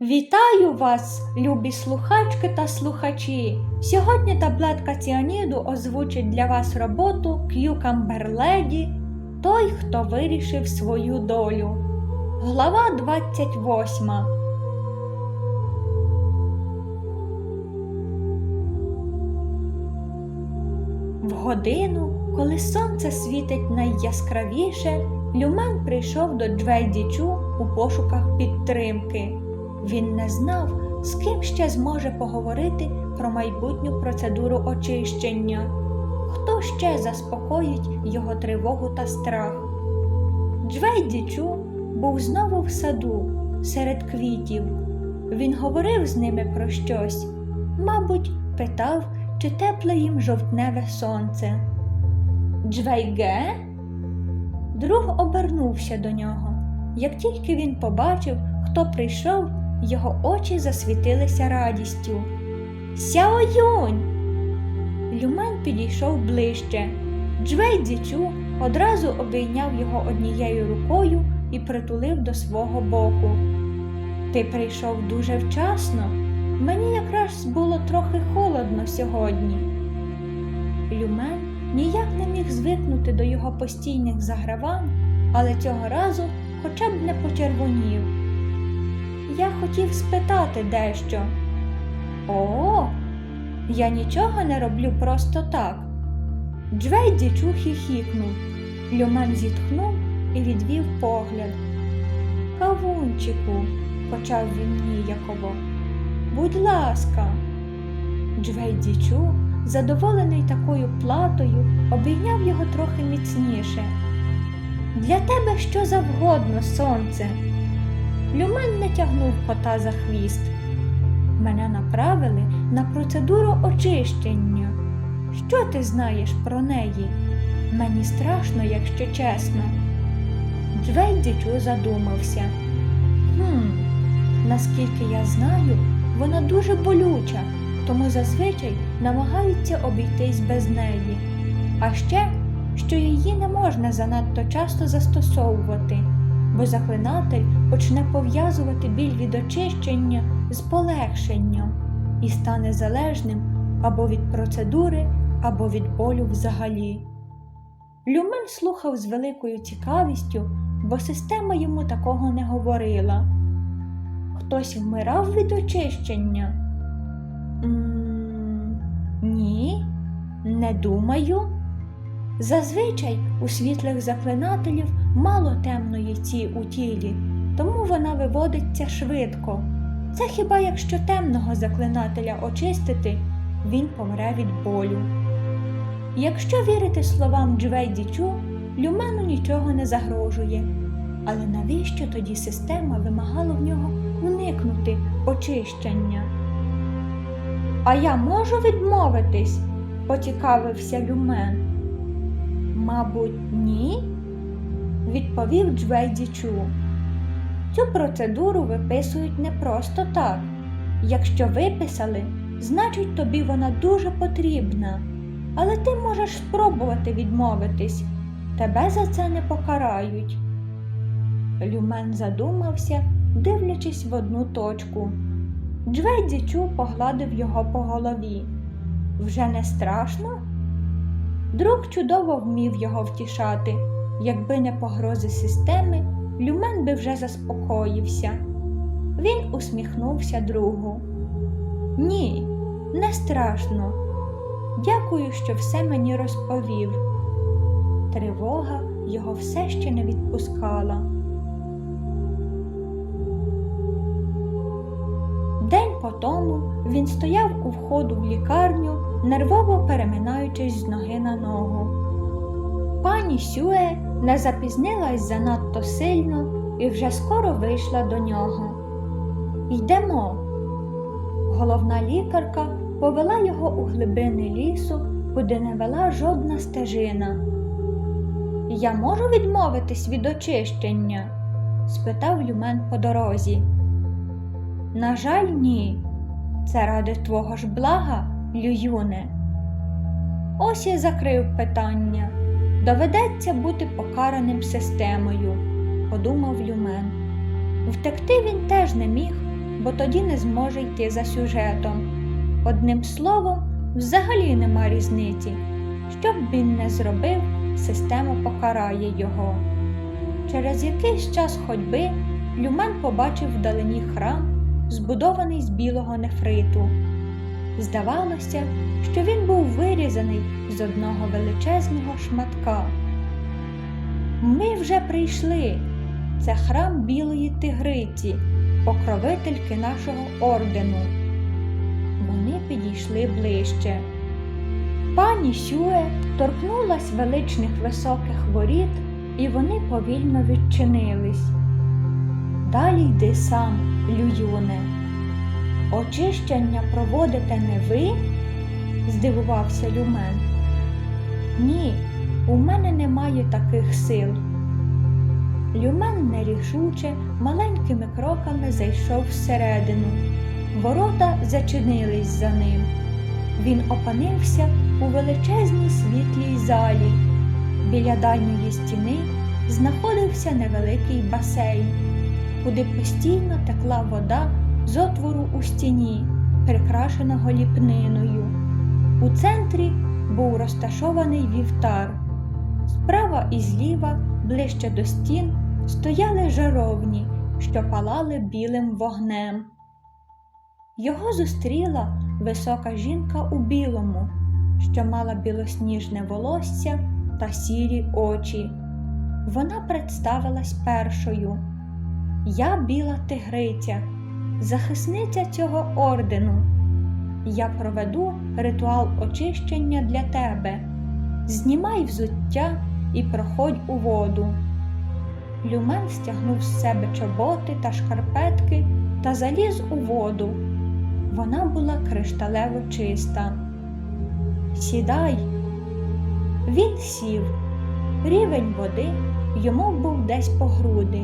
Вітаю вас, любі слухачки та слухачі! Сьогодні таблетка ціаніду озвучить для вас роботу Lady Той, хто вирішив свою долю. Глава 28. В годину, коли сонце світить найяскравіше, Люмен прийшов до Джвейдічу у пошуках підтримки. Він не знав, з ким ще зможе поговорити про майбутню процедуру очищення, хто ще заспокоїть його тривогу та страх. Джвейдічу був знову в саду, серед квітів. Він говорив з ними про щось, мабуть, питав, чи тепле їм жовтневе сонце. Джвейге? Друг обернувся до нього. Як тільки він побачив, хто прийшов, його очі засвітилися радістю. Сяо-юнь! Люмен підійшов ближче. Джвей Дзічу одразу обійняв його однією рукою і притулив до свого боку. Ти прийшов дуже вчасно. Мені якраз було трохи холодно сьогодні. Люмен ніяк не міг звикнути до його постійних загравань, але цього разу хоча б не почервонів. Я хотів спитати дещо. О, я нічого не роблю просто так. Джвей дічу хіхікнув. Люмен зітхнув і відвів погляд. Кавунчику, почав він ніяково. Будь ласка. Джвей дічу, задоволений такою платою, обійняв його трохи міцніше. Для тебе що завгодно, сонце. Люмен не тягнув кота за хвіст. Мене направили на процедуру очищення. Що ти знаєш про неї? Мені страшно, якщо чесно. Джвейдічу задумався. Хм, наскільки я знаю, вона дуже болюча, тому зазвичай намагаються обійтись без неї. А ще, що її не можна занадто часто застосовувати бо заклинатель почне пов'язувати біль від очищення з полегшенням і стане залежним або від процедури, або від болю взагалі. Люмен слухав з великою цікавістю, бо система йому такого не говорила. Хтось вмирав від очищення? м ні, не думаю. Зазвичай у світлих заклинателів мало темної ці у тілі, тому вона виводиться швидко. Це хіба якщо темного заклинателя очистити, він помре від болю. Якщо вірити словам Джвейдічу, Люмену нічого не загрожує. Але навіщо тоді система вимагала в нього уникнути очищення? А я можу відмовитись? поцікавився Люмен. Мабуть, ні, відповів Джвейді Чу. Цю процедуру виписують не просто так. Якщо виписали, значить тобі вона дуже потрібна. Але ти можеш спробувати відмовитись, тебе за це не покарають. Люмен задумався, дивлячись в одну точку. Джвейді Чу погладив його по голові. Вже не страшно? Друг чудово вмів його втішати. Якби не погрози системи, Люмен би вже заспокоївся. Він усміхнувся другу. Ні, не страшно. Дякую, що все мені розповів. Тривога його все ще не відпускала. День по тому він стояв у входу в лікарню, нервово переминаючись з ноги на ногу. Пані Сюе не запізнилась занадто сильно і вже скоро вийшла до нього. Йдемо. Головна лікарка повела його у глибини лісу, куди не вела жодна стежина. Я можу відмовитись від очищення? спитав Люмен по дорозі. На жаль, ні. Це ради твого ж блага, Лююне. Ось і закрив питання. Доведеться бути покараним системою, подумав Люмен. Втекти він теж не міг, бо тоді не зможе йти за сюжетом. Одним словом, взагалі нема різниці. Що б він не зробив, система покарає його. Через якийсь час ходьби Люмен побачив вдалині храм, збудований з білого нефриту. Здавалося, що він був вирізаний з одного величезного шматка. Ми вже прийшли. Це храм Білої Тигриці, покровительки нашого ордену. Вони підійшли ближче. Пані Сюе торкнулась величних високих воріт, і вони повільно відчинились. Далі йди сам, Лююне. Очищення проводите не ви? Здивувався Люмен. Ні, у мене немає таких сил. Люмен нерішуче маленькими кроками зайшов всередину. Ворота зачинились за ним. Він опинився у величезній світлій залі. Біля дальньої стіни знаходився невеликий басейн, куди постійно текла вода з отвору у стіні, прикрашеного ліпниною. У центрі був розташований вівтар. Справа і зліва, ближче до стін, стояли жаровні, що палали білим вогнем. Його зустріла висока жінка у білому, що мала білосніжне волосся та сірі очі. Вона представилась першою. Я біла тигриця, захисниця цього ордену. Я проведу ритуал очищення для тебе. Знімай взуття і проходь у воду. Люмен стягнув з себе чоботи та шкарпетки та заліз у воду. Вона була кришталево чиста. Сідай. Він сів. Рівень води йому був десь по груди.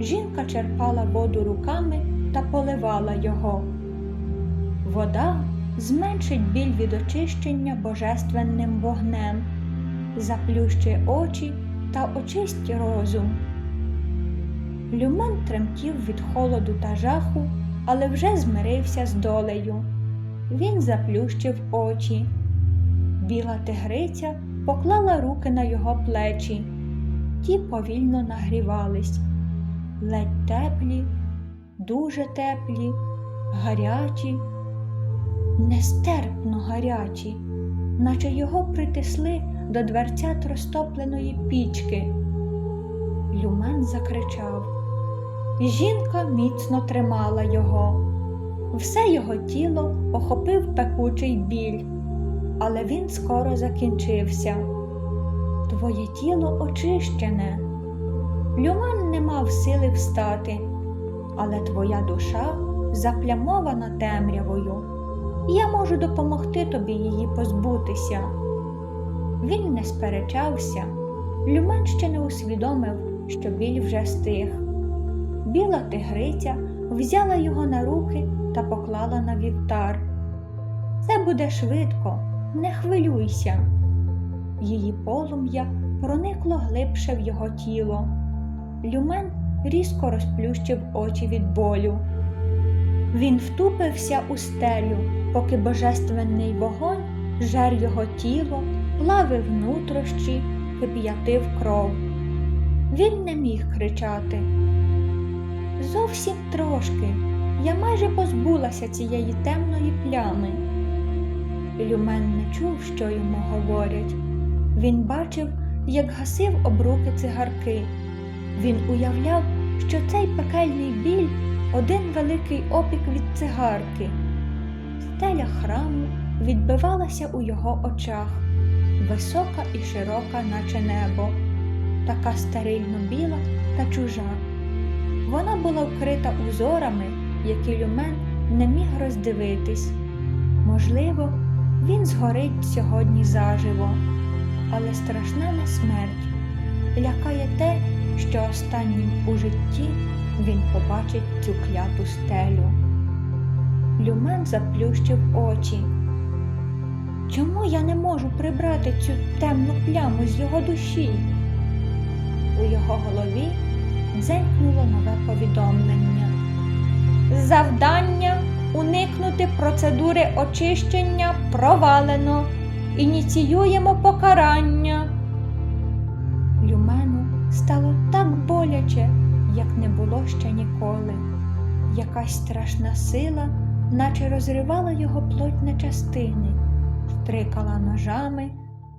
Жінка черпала воду руками та поливала його. Вода зменшить біль від очищення божественним вогнем, заплющує очі та очисть розум. Люмен тремтів від холоду та жаху, але вже змирився з долею. Він заплющив очі. Біла тигриця поклала руки на його плечі. Ті повільно нагрівались, ледь теплі, дуже теплі, гарячі, нестерпно гарячі, наче його притисли до дверцят розтопленої пічки. Люмен закричав. Жінка міцно тримала його. Все його тіло охопив пекучий біль, але він скоро закінчився. Твоє тіло очищене. Люман не мав сили встати, але твоя душа заплямована темрявою. Я можу допомогти тобі її позбутися. Він не сперечався. Люмен ще не усвідомив, що біль вже стих. Біла тигриця взяла його на руки та поклала на вівтар. Це буде швидко, не хвилюйся. Її полум'я проникло глибше в його тіло. Люмен різко розплющив очі від болю. Він втупився у стелю, поки божественний вогонь жер його тіло, плавив нутрощі, кип'ятив кров. Він не міг кричати. Зовсім трошки. Я майже позбулася цієї темної плями. Люмен не чув, що йому говорять. Він бачив, як гасив обруки цигарки. Він уявляв, що цей пекельний біль один великий опік від цигарки. Стеля храму відбивалася у його очах, висока і широка, наче небо, така стерильно біла та чужа. Вона була вкрита узорами, які люмен не міг роздивитись. Можливо, він згорить сьогодні заживо, але страшна не смерть. Лякає те, що останнім у житті він побачить цю кляту стелю. Люмен заплющив очі. Чому я не можу прибрати цю темну пляму з його душі? У його голові дзенькнуло нове повідомлення. Завдання уникнути процедури очищення провалено. Ініціюємо покарання. Люмену стало так боляче, як не було ще ніколи. Якась страшна сила, наче розривала його плоть на частини, штрикала ножами,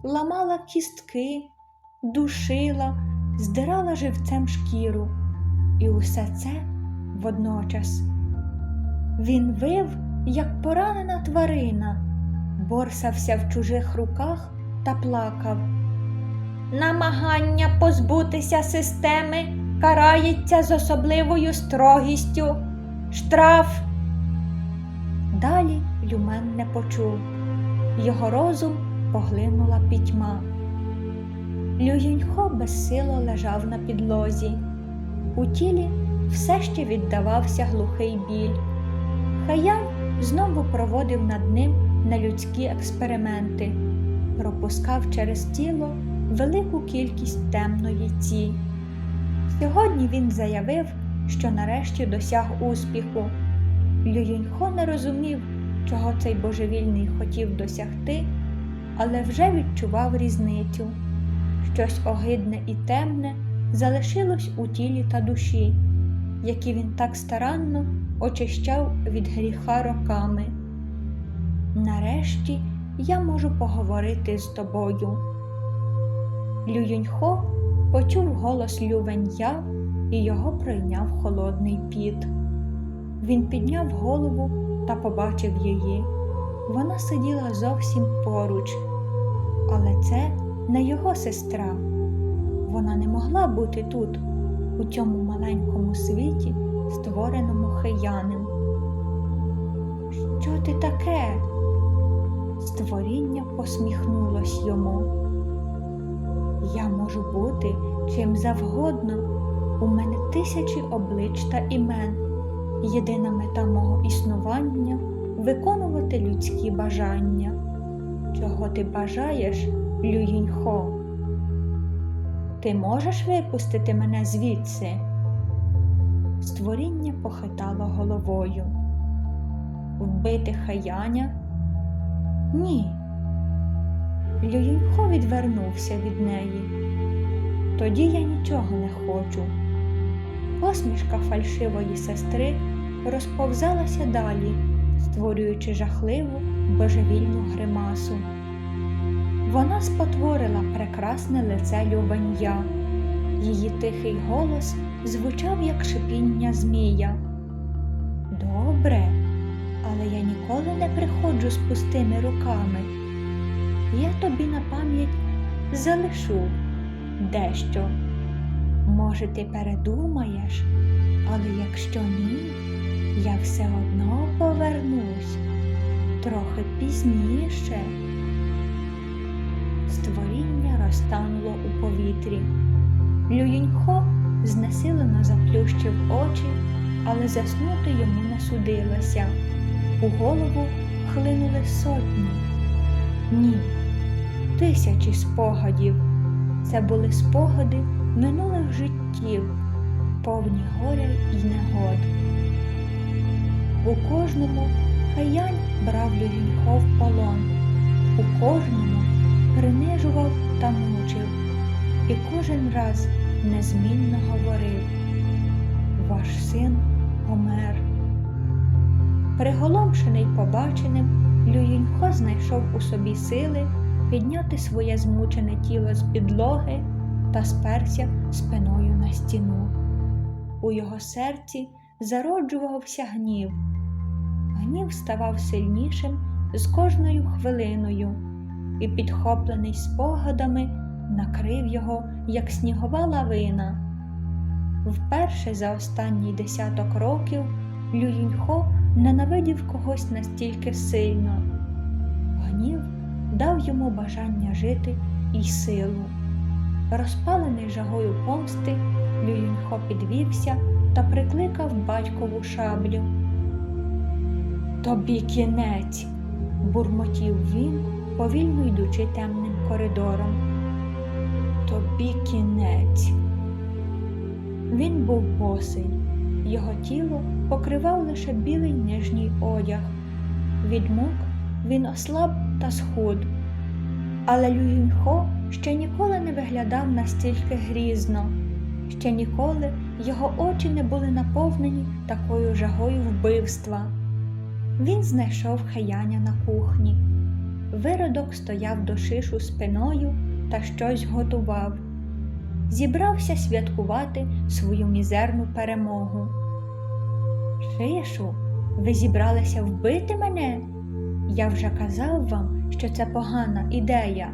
ламала кістки, душила, здирала живцем шкіру. І усе це водночас. Він вив, як поранена тварина, борсався в чужих руках та плакав. Намагання позбутися системи карається з особливою строгістю. Штраф. Далі Люмен не почув. Його розум поглинула пітьма. Люїньхо безсило лежав на підлозі. У тілі все ще віддавався глухий біль. Хаян знову проводив над ним нелюдські експерименти, пропускав через тіло велику кількість темної ці. Сьогодні він заявив, що нарешті досяг успіху. Люїньхо не розумів, чого цей божевільний хотів досягти, але вже відчував різницю. Щось огидне і темне залишилось у тілі та душі, які він так старанно очищав від гріха роками. Нарешті я можу поговорити з тобою. Лююньхо почув голос Лювен'я і його пройняв холодний піт. Він підняв голову та побачив її. Вона сиділа зовсім поруч, але це не його сестра. Вона не могла бути тут, у цьому маленькому світі, створеному хиянем. Що ти таке? Створіння посміхнулось йому. Я можу бути чим завгодно. У мене тисячі облич та імен. Єдина мета мого існування виконувати людські бажання. Чого ти бажаєш, Люїньхо? Ти можеш випустити мене звідси? Створіння похитало головою. Вбити хаяня? Ні. Люїньхо відвернувся від неї. Тоді я нічого не хочу. Посмішка фальшивої сестри розповзалася далі, створюючи жахливу божевільну гримасу. Вона спотворила прекрасне лице Любанья. Її тихий голос звучав, як шипіння змія. Добре, але я ніколи не приходжу з пустими руками. Я тобі на пам'ять залишу дещо. Може, ти передумаєш, але якщо ні, я все одно повернусь трохи пізніше. Створіння розтануло у повітрі. Люїньхо знесилено заплющив очі, але заснути йому не судилося. У голову хлинули сотні, ні, тисячі спогадів. Це були спогади минулих життів, повні горя й негод. У кожному хаянь брав Люїньхо в полон, у кожному принижував та мучив, і кожен раз незмінно говорив Ваш син помер. Приголомшений побаченим, Люїньхо знайшов у собі сили підняти своє змучене тіло з підлоги та сперся спиною на стіну. У його серці зароджувався гнів. Гнів ставав сильнішим з кожною хвилиною і, підхоплений спогадами, накрив його, як снігова лавина. Вперше за останній десяток років Люїньхо ненавидів когось настільки сильно. Гнів дав йому бажання жити і силу. Розпалений жагою помсти, Люїньхо підвівся та прикликав батькову шаблю. Тобі кінець, бурмотів він, повільно йдучи темним коридором. Тобі кінець. Він був босий, Його тіло покривав лише білий нижній одяг. Від мук він ослаб та схуд. Але Люїнхо ще ніколи не виглядав настільки грізно, ще ніколи його очі не були наповнені такою жагою вбивства. Він знайшов хаяня на кухні. Виродок стояв до шишу спиною та щось готував. Зібрався святкувати свою мізерну перемогу. Шишу, ви зібралися вбити мене? Я вже казав вам, що це погана ідея.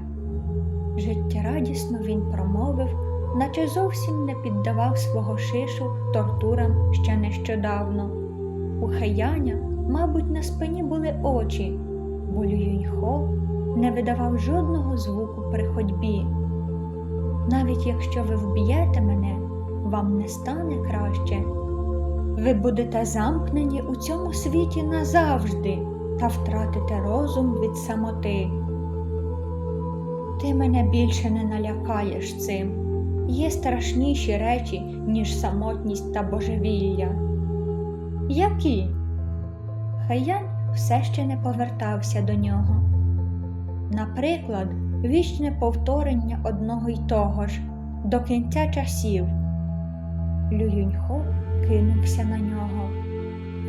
Життєрадісно він промовив, наче зовсім не піддавав свого шишу тортурам ще нещодавно. У Хаяня, мабуть, на спині були очі, бо Лююньхо не видавав жодного звуку при ходьбі. Навіть якщо ви вб'єте мене, вам не стане краще. Ви будете замкнені у цьому світі назавжди та втратите розум від самоти. Ти мене більше не налякаєш цим. Є страшніші речі, ніж самотність та божевілля. Які? Хаян все ще не повертався до нього. Наприклад, вічне повторення одного й того ж до кінця часів. Лююньхо кинувся на нього.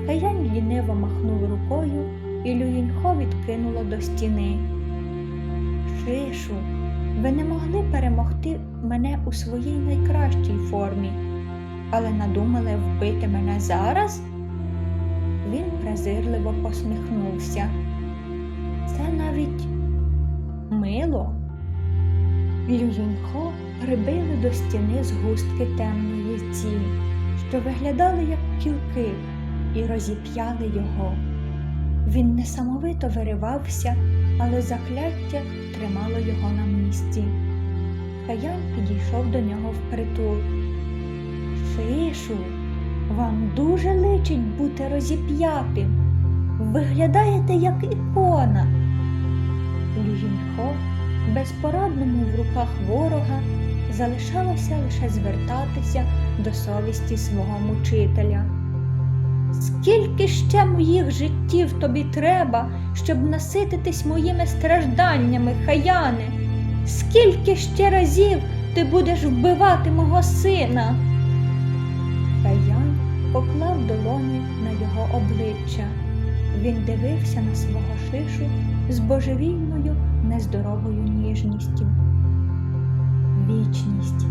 Хаян ліниво махнув рукою, і Люїнхо відкинуло до стіни. Шишу, ви не могли перемогти мене у своїй найкращій формі, але надумали вбити мене зараз? Він презирливо посміхнувся. Це навіть мило. Люїнхо прибили до стіни згустки темної тіні, що виглядали як кілки, і розіп'яли його. Він несамовито виривався, але закляття тримало його на місці. Хаян підійшов до нього впритул. Шишу, вам дуже личить бути розіп'ятим. Виглядаєте як ікона. Люїнхо, безпорадному в руках ворога, залишалося лише звертатися до совісті свого мучителя. Скільки ще моїх життів тобі треба, щоб насититись моїми стражданнями, хаяне? Скільки ще разів ти будеш вбивати мого сина? Хаян поклав долоні на його обличчя. Він дивився на свого шишу з божевільною, нездоровою ніжністю. Вічність,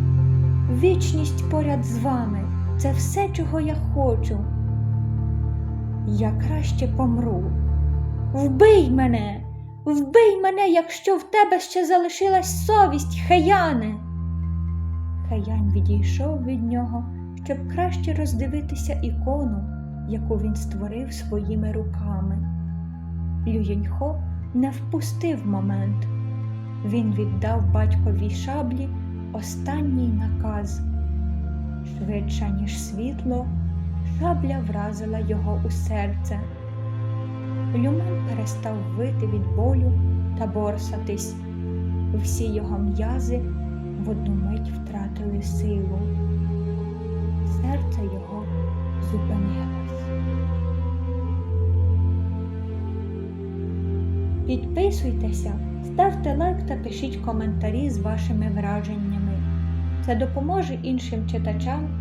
вічність поряд з вами це все, чого я хочу. Я краще помру. Вбий мене, вбий мене, якщо в тебе ще залишилась совість, хаяне. Хаян відійшов від нього, щоб краще роздивитися ікону, яку він створив своїми руками. Люєньхо не впустив момент. Він віддав батькові шаблі останній наказ. Швидше, ніж світло, шабля вразила його у серце. Люман перестав вити від болю та борсатись. Всі його м'язи в одну мить втратили силу. Серце його зупинилось. Підписуйтеся, ставте лайк та пишіть коментарі з вашими враженнями. Це допоможе іншим читачам,